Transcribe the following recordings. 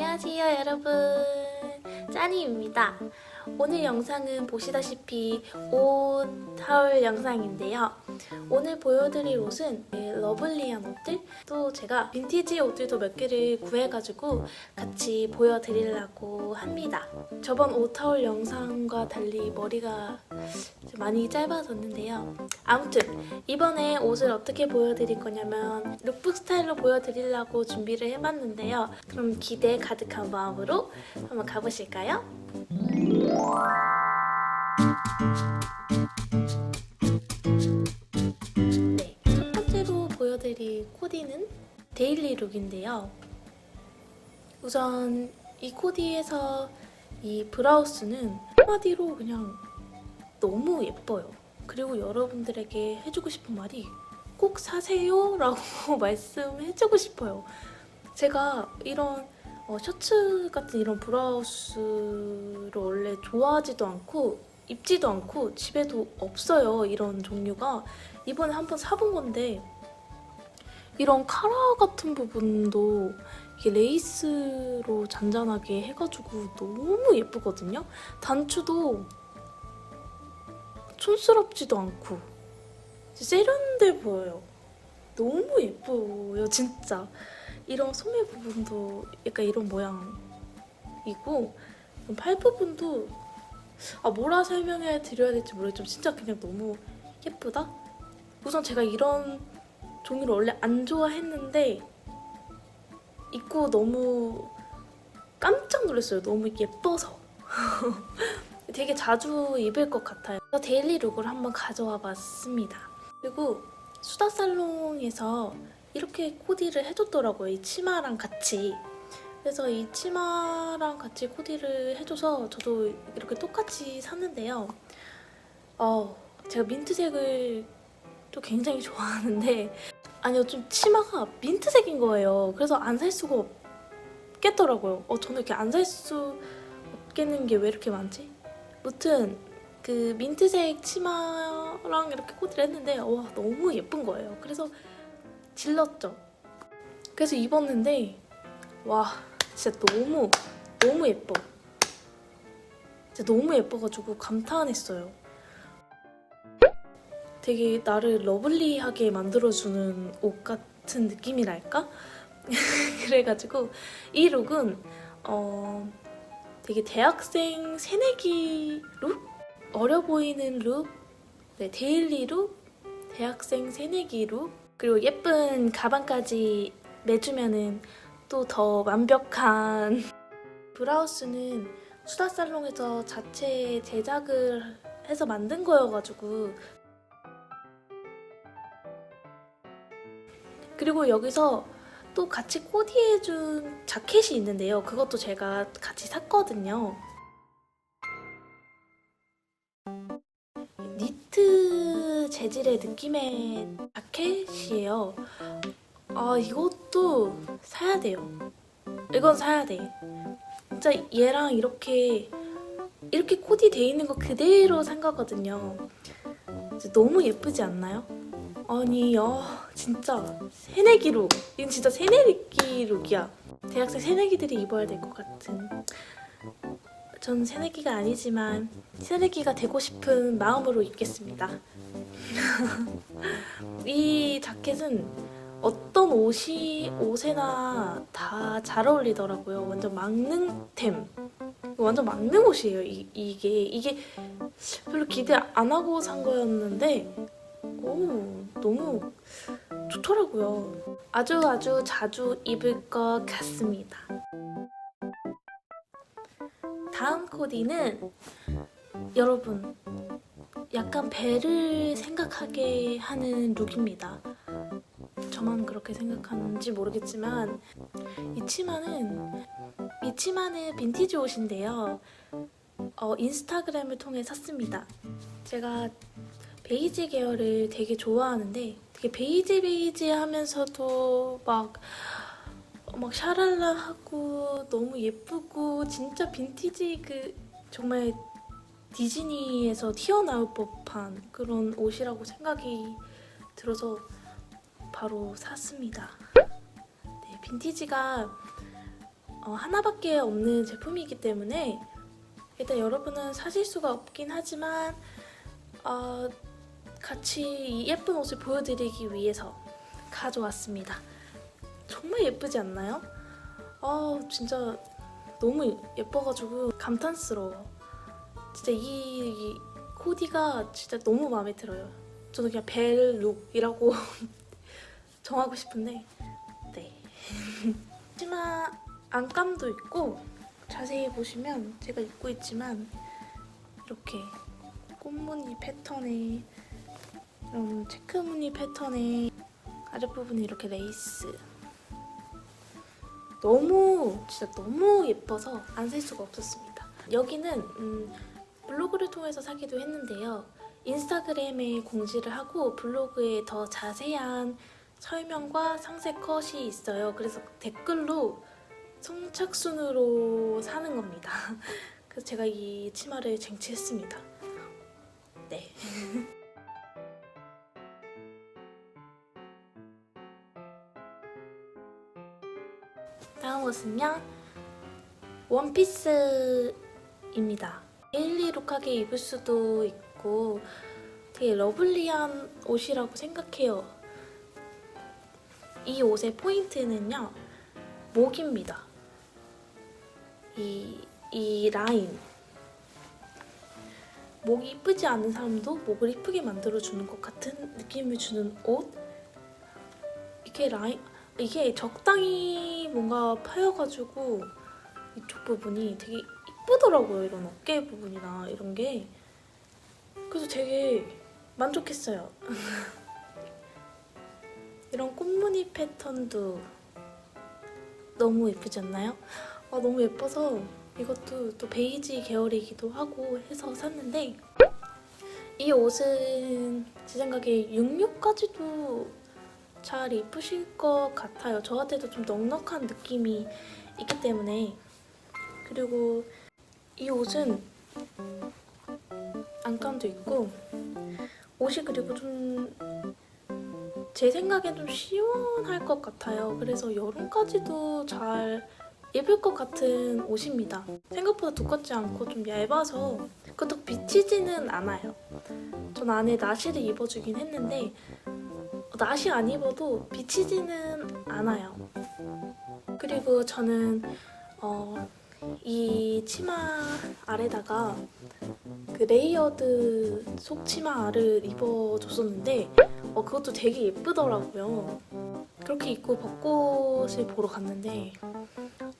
안녕하세요 여러분. 짜니입니다 오늘 영상은 보시다시피 옷 하울 영상인데요 오늘 보여드릴 옷은 러블리한 옷들 또 제가 빈티지 옷들도 몇 개를 구해가지고 같이 보여드리려고 합니다 저번 옷 하울 영상과 달리 머리가 좀 많이 짧아졌는데요 아무튼 이번에 옷을 어떻게 보여드릴 거냐면 룩북 스타일로 보여드리려고 준비를 해봤는데요. 그럼 기대 가득한 마음으로 한번 가보실까요? 네, 첫 번째로 보여드릴 코디는 데일리 룩인데요. 우선 이 코디에서 이 브라우스는 한마디로 그냥 너무 예뻐요. 그리고 여러분들에게 해주고 싶은 말이 꼭 사세요 라고 말씀해주고 싶어요. 제가 이런 어, 셔츠 같은 이런 브라우스를 원래 좋아하지도 않고 입지도 않고 집에도 없어요. 이런 종류가 이번에 한번 사본 건데 이런 카라 같은 부분도 이게 레이스로 잔잔하게 해가지고 너무 예쁘거든요. 단추도 촌스럽지도 않고 세련돼 보여요. 너무 예뻐요, 진짜. 이런 소매 부분도 약간 이런 모양이고 팔 부분도 아 뭐라 설명해 드려야 될지 모르겠지만 진짜 그냥 너무 예쁘다. 우선 제가 이런 종류를 원래 안 좋아했는데 입고 너무 깜짝 놀랐어요. 너무 예뻐서. 되게 자주 입을 것 같아요. 데일리 룩을 한번 가져와 봤습니다. 그리고 수다 살롱에서 이렇게 코디를 해줬더라고요. 이 치마랑 같이. 그래서 이 치마랑 같이 코디를 해줘서 저도 이렇게 똑같이 샀는데요. 어, 제가 민트색을 또 굉장히 좋아하는데 아니요, 좀 치마가 민트색인 거예요. 그래서 안 살 수가 없겠더라고요. 어, 저는 이렇게 안 살 수 없겠는 게 왜 이렇게 많지? 무튼 그 민트색 치마랑 이렇게 코디를 했는데 와 너무 예쁜 거예요. 그래서 질렀죠. 그래서 입었는데 와 진짜 너무 너무 예뻐. 진짜 너무 예뻐가지고 감탄했어요. 되게 나를 러블리하게 만들어주는 옷 같은 느낌이랄까? 그래가지고 이 룩은 어 되게 대학생 새내기 룩? 어려 보이는 룩? 네, 데일리 룩? 대학생 새내기 룩? 그리고 예쁜 가방까지 매주면은 또 더 완벽한 브라우스는 수다 살롱에서 자체 제작을 해서 만든 거여가지고 그리고 여기서 또 같이 코디해준 자켓이 있는데요. 그것도 제가 같이 샀거든요. 니트 재질의 느낌의 자켓이에요. 아, 이것도 사야 돼요. 이건 사야 돼. 진짜 얘랑 이렇게 이렇게 코디 돼 있는 거 그대로 산 거거든요. 너무 예쁘지 않나요? 아니, 아, 진짜 새내기 룩. 이건 진짜 새내기 룩이야. 대학생 새내기들이 입어야 될 것 같은. 전 새내기가 아니지만 새내기가 되고 싶은 마음으로 입겠습니다. 이 자켓은 어떤 옷이 옷에나 다 잘 어울리더라고요. 완전 막능템. 완전 막능 옷이에요. 이, 이게 이게 별로 기대 안 하고 산 거였는데 오 너무 좋더라고요. 아주 아주 자주 입을 것 같습니다. 다음 코디는 여러분 약간 배를 생각하게 하는 룩입니다. 저만 그렇게 생각하는지 모르겠지만 이 치마는 이 치마는 빈티지 옷인데요. 어, 인스타그램을 통해 샀습니다. 제가 베이지 계열을 되게 좋아하는데 되게 베이지 베이지 하면서도 막, 어, 막 샤랄라 하고 너무 예쁘고 진짜 빈티지 그 정말 디즈니에서 튀어나올 법한 그런 옷이라고 생각이 들어서 바로 샀습니다. 네, 빈티지가 어, 하나밖에 없는 제품이기 때문에 일단 여러분은 사실 수가 없긴 하지만 어, 같이 이 예쁜 옷을 보여드리기 위해서 가져왔습니다. 정말 예쁘지 않나요? 아 진짜 너무 예뻐가지고 감탄스러워. 진짜 이, 이 코디가 진짜 너무 마음에 들어요. 저는 그냥 벨 룩이라고 정하고 싶은데 네. 치마 안감도 있고 자세히 보시면 제가 입고 있지만 이렇게 꽃무늬 패턴의 이런 체크무늬 패턴의 아랫부분이 이렇게 레이스 너무 진짜 너무 예뻐서 안 살 수가 없었습니다. 여기는 음, 블로그를 통해서 사기도 했는데요. 인스타그램에 공지를 하고 블로그에 더 자세한 설명과 상세 컷이 있어요. 그래서 댓글로 성착순으로 사는 겁니다. 그래서 제가 이 치마를 쟁취했습니다. 네. 옷은요. 원피스입니다. 데일리 룩하게 입을 수도 있고 되게 러블리한 옷이라고 생각해요. 이 옷의 포인트는요. 목입니다. 이, 이 라인. 목이 이쁘지 않은 사람도 목을 이쁘게 만들어주는 것 같은 느낌을 주는 옷. 이게 라인, 이게 적당히 뭔가 파여가지고 이쪽 부분이 되게 이쁘더라고요. 이런 어깨 부분이나 이런 게. 그래서 되게 만족했어요. 이런 꽃무늬 패턴도 너무 예쁘지 않나요? 아, 너무 예뻐서 이것도 또 베이지 계열이기도 하고 해서 샀는데 이 옷은 제 생각에 66까지도 잘 입으실 것 같아요. 저한테도 좀 넉넉한 느낌이 있기 때문에 그리고 이 옷은 안감도 있고 옷이 그리고 좀 제 생각엔 좀 시원할 것 같아요. 그래서 여름까지도 잘 입을 것 같은 옷입니다. 생각보다 두껍지 않고 좀 얇아서 그렇다고 비치지는 않아요. 전 안에 나시를 입어주긴 했는데 나시 안 입어도 비치지는 않아요. 그리고 저는 어, 이 치마 아래다가 그 레이어드 속 치마를 입어줬었는데 어, 그것도 되게 예쁘더라고요. 그렇게 입고 벚꽃을 보러 갔는데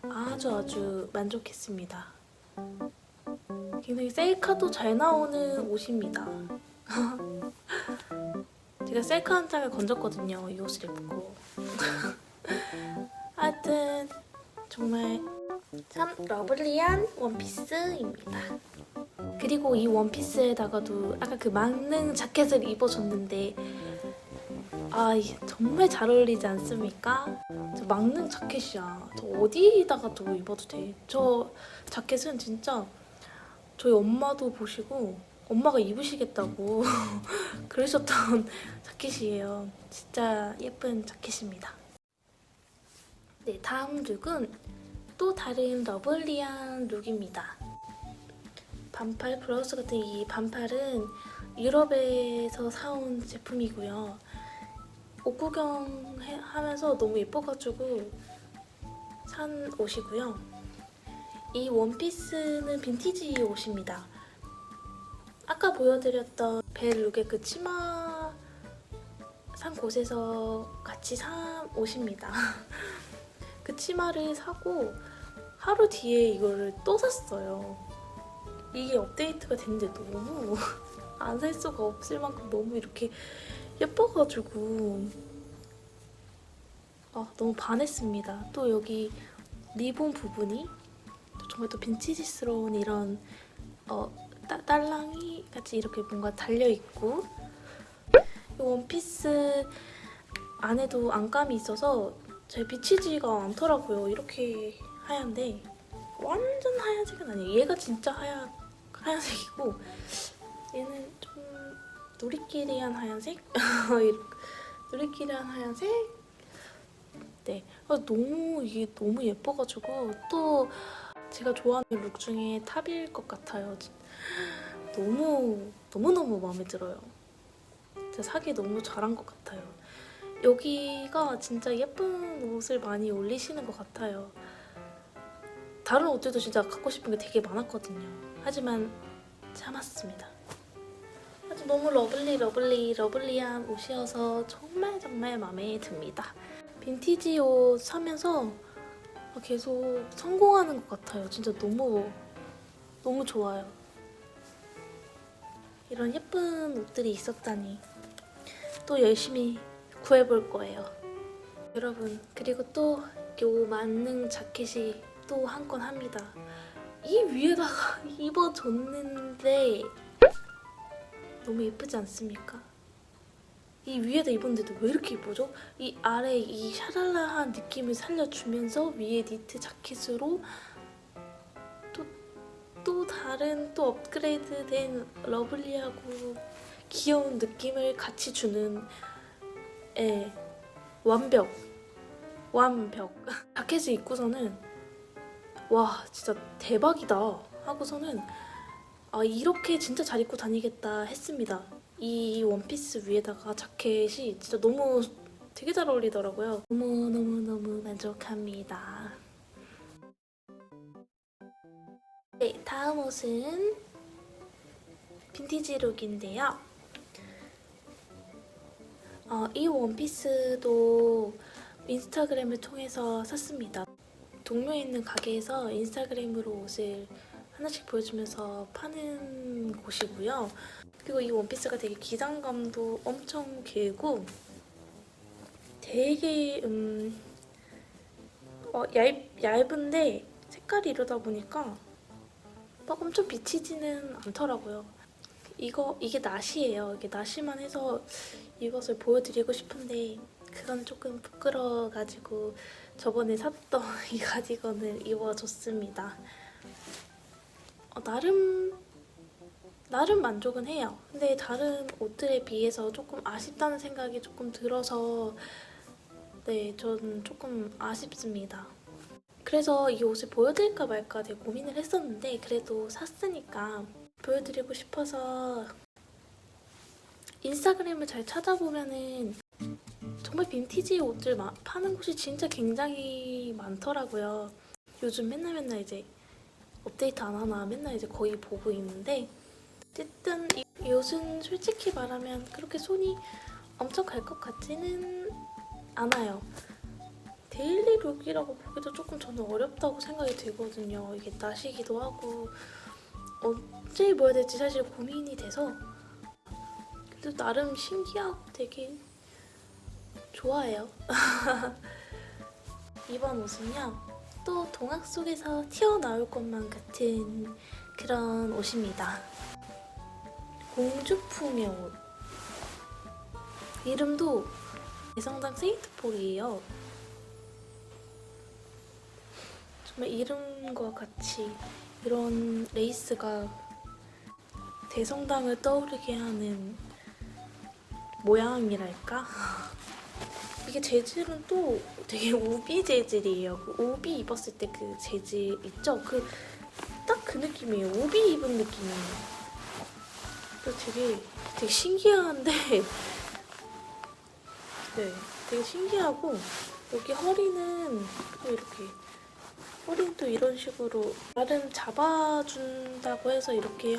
아주 아주 만족했습니다. 굉장히 셀카도 잘 나오는 옷입니다. 제가 셀카 한 장을 건졌거든요. 이 옷을 입고. 하여튼 정말 참 러블리한 원피스입니다. 그리고 이 원피스에다가도 아까 그 망능 자켓을 입어줬는데 아 정말 잘 어울리지 않습니까? 저 망능 자켓이야. 저 어디다가 또 입어도 돼. 저 자켓은 진짜 저희 엄마도 보시고 엄마가 입으시겠다고 그러셨던 자켓이에요. 진짜 예쁜 자켓입니다. 네, 다음 룩은 또 다른 러블리한 룩입니다. 반팔 브라우스 같은 이 반팔은 유럽에서 사온 제품이고요. 옷 구경 해- 하면서 너무 예뻐가지고 산 옷이고요. 이 원피스는 빈티지 옷입니다. 아까 보여드렸던 벨 룩의 그 치마 산 곳에서 같이 산 옷입니다. 그 치마를 사고 하루 뒤에 이거를 또 샀어요. 이게 업데이트가 됐는데 너무 안 살 수가 없을 만큼 너무 이렇게 예뻐가지고 아 너무 반했습니다. 또 여기 리본 부분이 또 정말 또 빈티지스러운 이런 어 따- 딸랑이 같이 이렇게 뭔가 달려 있고 이 원피스 안에도 안감이 있어서 잘 비치지가 않더라고요. 이렇게 하얀데 완전 하얀색은 아니에요. 얘가 진짜 하얀 하얀색이고 얘는 좀 누리끼리한 하얀색? 누리끼리한 하얀색? 네, 아, 너무 이게 너무 예뻐가지고 또 제가 좋아하는 룩 중에 탑일 것 같아요. 진- 너무 너무 너무 마음에 들어요. 제가 사기 너무 잘한 것 같아요. 여기가 진짜 예쁜 옷을 많이 올리시는 것 같아요. 다른 옷들도 진짜 갖고 싶은 게 되게 많았거든요. 하지만 참았습니다. 아주 너무 러블리 러블리 러블리한 옷이어서 정말 정말 마음에 듭니다. 빈티지 옷 사면서 계속 성공하는 것 같아요. 진짜 너무 너무 좋아요. 이런 예쁜 옷들이 있었다니 또 열심히 구해볼 거예요. 여러분 그리고 또 요 만능 자켓이 또 한 건 합니다. 이 위에다가 입어줬는데 너무 예쁘지 않습니까? 이 위에다 입었는데도 왜 이렇게 예쁘죠? 이 아래 이 샤랄라한 느낌을 살려주면서 위에 니트 자켓으로 또, 또 다른 또 업그레이드된 러블리하고 귀여운 느낌을 같이 주는 예, 완벽 완벽 자켓을 입고서는 와 진짜 대박이다 하고서는 아 이렇게 진짜 잘 입고 다니겠다 했습니다. 이 원피스 위에다가 자켓이 진짜 너무 되게 잘 어울리더라고요. 너무 너무 너무 만족합니다. 네 다음 옷은 빈티지 룩인데요. 어, 이 원피스도 인스타그램을 통해서 샀습니다. 동묘에 있는 가게에서 인스타그램으로 옷을 하나씩 보여주면서 파는 곳이고요. 그리고 이 원피스가 되게 기장감도 엄청 길고 되게 음, 어, 얇, 얇은데 색깔이 이러다 보니까 막 엄청 비치지는 않더라고요. 이거 이게 나시예요. 이게 나시만 해서 이것을 보여드리고 싶은데 그건 조금 부끄러워가지고 저번에 샀던 이 가디건을 입어줬습니다. 어, 나름 나름 만족은 해요. 근데 다른 옷들에 비해서 조금 아쉽다는 생각이 조금 들어서 네, 저는 조금 아쉽습니다. 그래서 이 옷을 보여드릴까 말까 되게 고민을 했었는데 그래도 샀으니까 보여드리고 싶어서 인스타그램을 잘 찾아보면은 정말 빈티지 옷들 마- 파는 곳이 진짜 굉장히 많더라고요. 요즘 맨날 맨날 이제 업데이트 안 하나 맨날 이제 거의 보고 있는데 어쨌든 이, 이 옷은 솔직히 말하면 그렇게 손이 엄청 갈 것 같지는 않아요. 데일리 룩이라고 보기도 조금 저는 어렵다고 생각이 들거든요. 이게 나시기도 하고 언제 입어야 될지 사실 고민이 돼서 그래도 나름 신기하고 되게 좋아해요. 이번 옷은요. 또 동화 속에서 튀어나올 것만 같은 그런 옷입니다. 공주풍의 옷. 이름도 대성당 세인트폴이에요. 정말 이름과 같이 이런 레이스가 대성당을 떠오르게 하는 모양이랄까? 이게 재질은 또 되게 우비 재질이에요. 그 우비 입었을 때 그 재질 있죠? 그 딱 그 느낌이에요. 우비 입은 느낌이에요. 되게 되게 신기한데 네, 되게 신기하고 여기 허리는 또 이렇게 또 이런 식으로 나름 잡아준다고 해서 이렇게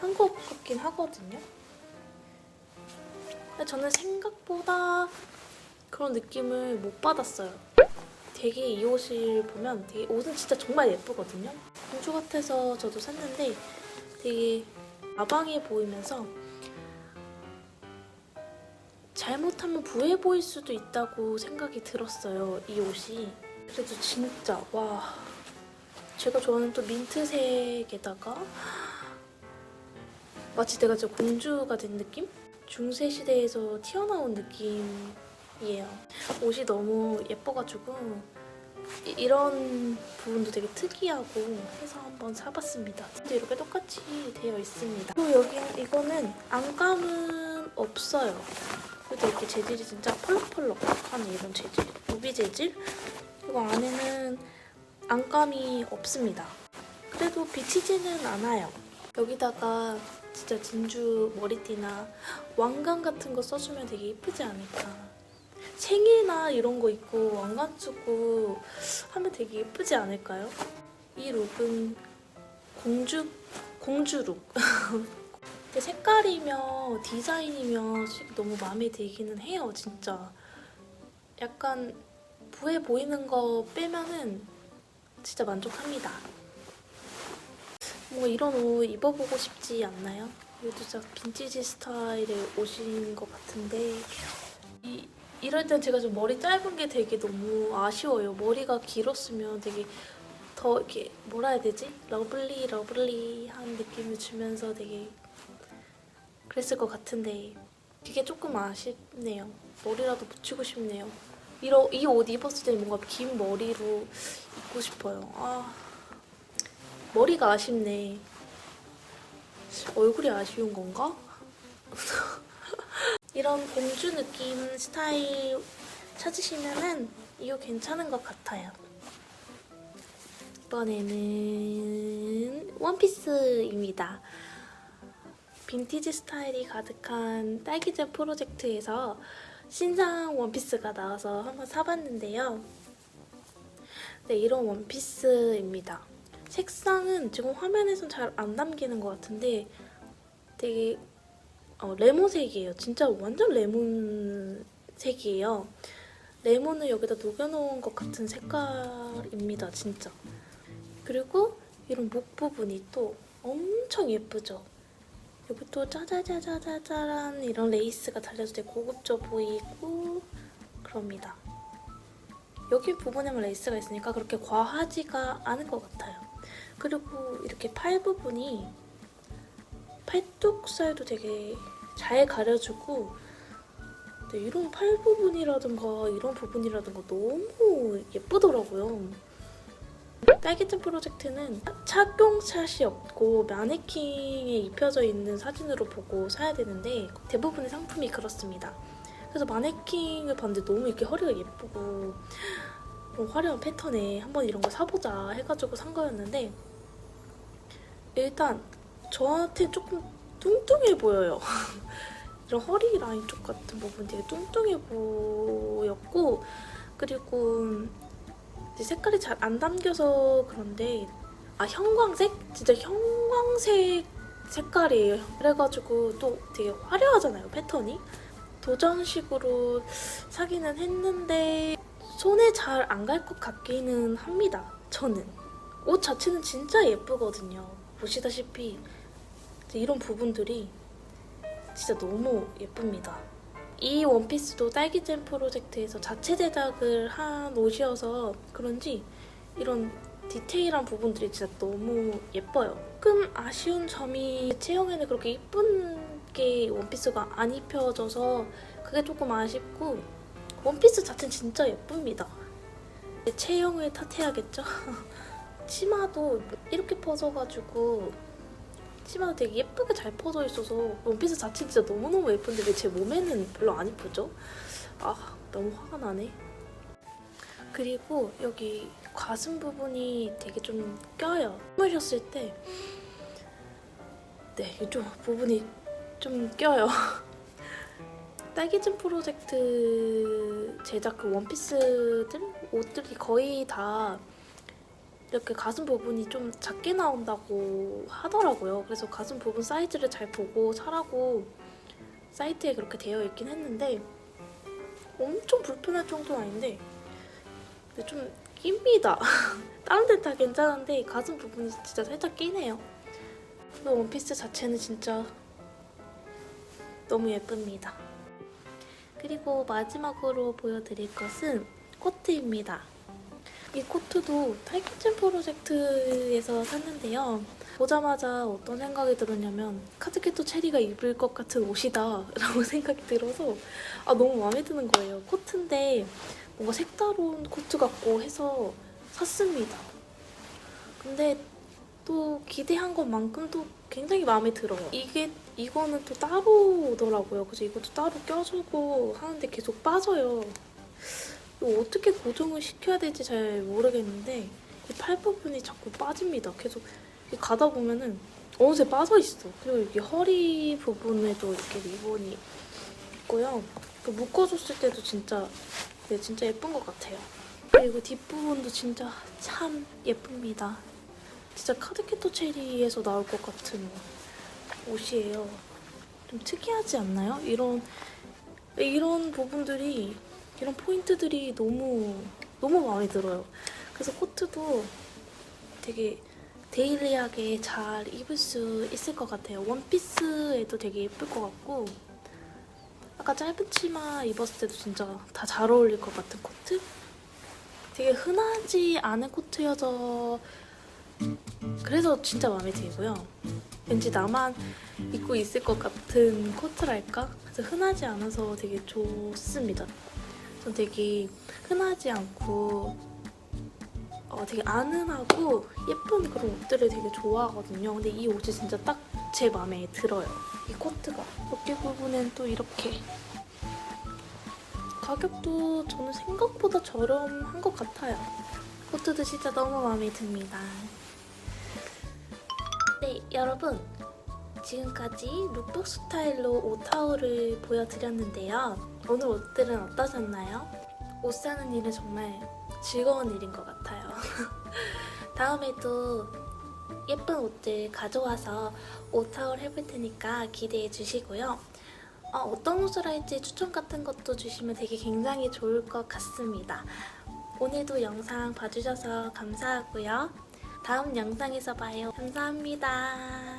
한 것 같긴 하거든요. 저는 생각보다 그런 느낌을 못 받았어요. 되게 이 옷을 보면 되게 옷은 진짜 정말 예쁘거든요. 공주 같아서 저도 샀는데 되게 가방해 보이면서 잘못하면 부해 보일 수도 있다고 생각이 들었어요. 이 옷이. 그래도 진짜 와 제가 좋아하는 또 민트색에다가 마치 내가 진짜 공주가 된 느낌? 중세 시대에서 튀어나온 느낌이에요. 옷이 너무 예뻐가지고 이- 이런 부분도 되게 특이하고 해서 한번 사봤습니다. 근데 이렇게 똑같이 되어 있습니다. 그리고 여기 이거는 안감은 없어요. 그래도 이렇게 재질이 진짜 펄럭펄럭한 이런 재질, 루비 재질. 그리고 안에는 안감이 없습니다. 그래도 비치지는 않아요. 여기다가 진짜 진주 머리띠나 왕관 같은 거 써주면 되게 예쁘지 않을까. 생일나 이런 거 입고 왕관 쓰고 하면 되게 예쁘지 않을까요? 이 룩은 공주 공주 룩. 색깔이며 디자인이며 너무 마음에 들기는 해요, 진짜. 약간 부해 보이는 거 빼면은 진짜 만족합니다. 뭔가 이런 옷 입어보고 싶지 않나요? 이것도 진짜 빈티지 스타일의 옷인 것 같은데 이, 이럴 땐 제가 좀 머리 짧은 게 되게 너무 아쉬워요. 머리가 길었으면 되게 더 이렇게 뭐라 해야 되지? 러블리 러블리한 느낌을 주면서 되게 그랬을 것 같은데 그게 조금 아쉽네요. 머리라도 붙이고 싶네요. 이러, 이 옷 입었을 때 뭔가 긴 머리로 입고 싶어요. 아 머리가 아쉽네. 얼굴이 아쉬운 건가? 이런 공주 느낌 스타일 찾으시면은 이거 괜찮은 것 같아요. 이번에는 원피스입니다. 빈티지 스타일이 가득한 딸기잼 프로젝트에서 신상 원피스가 나와서 한번 사봤는데요. 네, 이런 원피스입니다. 색상은 지금 화면에선 잘 안 담기는 것 같은데 되게 어, 레몬색이에요. 진짜 완전 레몬색이에요. 레몬을 여기다 녹여놓은 것 같은 색깔입니다. 진짜. 그리고 이런 목 부분이 또 엄청 예쁘죠. 여기 또 짜자자자자자란 이런 레이스가 달려서 되게 고급져 보이고 그럽니다. 여기 부분에만 레이스가 있으니까 그렇게 과하지가 않은 것 같아요. 그리고 이렇게 팔 부분이 팔뚝살도 되게 잘 가려주고 네, 이런 팔 부분이라든가 이런 부분이라든가 너무 예쁘더라고요. 딸기잼 프로젝트는 착용샷이 없고 마네킹에 입혀져 있는 사진으로 보고 사야 되는데 대부분의 상품이 그렇습니다. 그래서 마네킹을 봤는데 너무 이렇게 허리가 예쁘고 좀 화려한 패턴에 한번 이런 거 사보자 해가지고 산 거였는데 일단 저한테 조금 뚱뚱해 보여요. 이런 허리 라인 쪽 같은 부분 되게 뚱뚱해 보였고 그리고 색깔이 잘 안 담겨서 그런데 아 형광색? 진짜 형광색 색깔이에요. 그래가지고 또 되게 화려하잖아요 패턴이. 도전식으로 사기는 했는데 손에 잘 안 갈 것 같기는 합니다. 저는 옷 자체는 진짜 예쁘거든요. 보시다시피 이런 부분들이 진짜 너무 예쁩니다. 이 원피스도 딸기잼 프로젝트에서 자체 제작을 한 옷이어서 그런지 이런 디테일한 부분들이 진짜 너무 예뻐요. 조금 아쉬운 점이 체형에는 그렇게 이쁜게 원피스가 안 입혀져서 그게 조금 아쉽고 원피스 자체는 진짜 예쁩니다. 체형을 탓해야겠죠? 치마도 이렇게 퍼져가지고 치마가 되게 예쁘게 잘 퍼져 있어서 원피스 자체 진짜 너무너무 예쁜데 왜 제 몸에는 별로 안 이쁘죠? 아 너무 화가 나네. 그리고 여기 가슴 부분이 되게 좀 껴요. 숨으셨을 때 네, 이쪽 부분이 좀 껴요. 딸기잼 프로젝트 제작 그 원피스들 옷들이 거의 다 이렇게 가슴 부분이 좀 작게 나온다고 하더라고요. 그래서 가슴 부분 사이즈를 잘 보고 사라고 사이트에 그렇게 되어 있긴 했는데 엄청 불편할 정도는 아닌데 근데 좀 낍니다. 다른 데는 다 괜찮은데 가슴 부분이 진짜 살짝 끼네요. 근데 원피스 자체는 진짜 너무 예쁩니다. 그리고 마지막으로 보여드릴 것은 코트입니다. 이 코트도 타이키친 프로젝트에서 샀는데요. 보자마자 어떤 생각이 들었냐면 카즈키토 체리가 입을 것 같은 옷이다 라고 생각이 들어서 아 너무 마음에 드는 거예요. 코트인데 뭔가 색다른 코트 같고 해서 샀습니다. 근데 또 기대한 것만큼 또 굉장히 마음에 들어요. 이게 이거는 또 따로 오더라고요. 그래서 이것도 따로 껴주고 하는데 계속 빠져요. 이거 어떻게 고정을 시켜야 될지 잘 모르겠는데 이팔 부분이 자꾸 빠집니다. 계속 가다 보면은 어느새 빠져 있어. 그리고 여기 허리 부분에도 이렇게 리본이 있고요. 그 묶어줬을 때도 진짜 네, 진짜 예쁜 것 같아요. 그리고 뒷부분도 진짜 참 예쁩니다. 진짜 카드캐터 체리에서 나올 것 같은 옷이에요. 좀 특이하지 않나요? 이런 이런 부분들이 이런 포인트들이 너무 너무 마음에 들어요. 그래서 코트도 되게 데일리하게 잘 입을 수 있을 것 같아요. 원피스에도 되게 예쁠 것 같고 아까 짧은 치마 입었을 때도 진짜 다 잘 어울릴 것 같은 코트? 되게 흔하지 않은 코트여서 그래서 진짜 마음에 들고요. 왠지 나만 입고 있을 것 같은 코트랄까? 그래서 흔하지 않아서 되게 좋습니다. 전 되게 흔하지 않고 어, 되게 아는하고 예쁜 그런 옷들을 되게 좋아하거든요. 근데 이 옷이 진짜 딱 제 마음에 들어요. 이 코트가 어깨 부분은 또 이렇게 가격도 저는 생각보다 저렴한 것 같아요. 코트도 진짜 너무 마음에 듭니다. 네, 여러분. 지금까지 룩북 스타일로 옷하울을 보여드렸는데요. 오늘 옷들은 어떠셨나요? 옷 사는 일은 정말 즐거운 일인 것 같아요. 다음에도 예쁜 옷들 가져와서 옷하울 해볼 테니까 기대해 주시고요. 어, 어떤 옷을 할지 추천 같은 것도 주시면 되게 굉장히 좋을 것 같습니다. 오늘도 영상 봐주셔서 감사하고요. 다음 영상에서 봐요. 감사합니다.